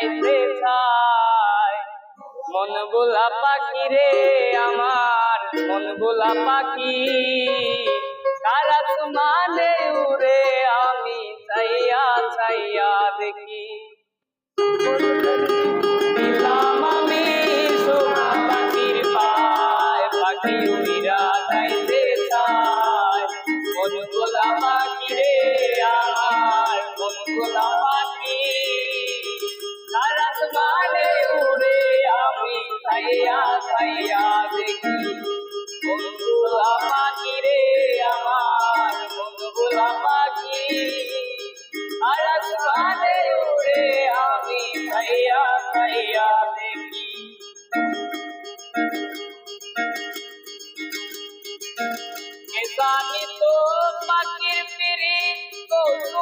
যাইতে চায় মন বোলা পাখি রে আমার, মন বোলা পাখি। কারাত মানে উড়ে আমি চাইয়া চাইয়া দেখি। আমি পায় মন বোলা পাখি রে আমার, মন পাখি সারাত মানে উড়ে আমি চাইয়া চাইয়া দেখি। জানি তো পাখির পিড়ি কৌতু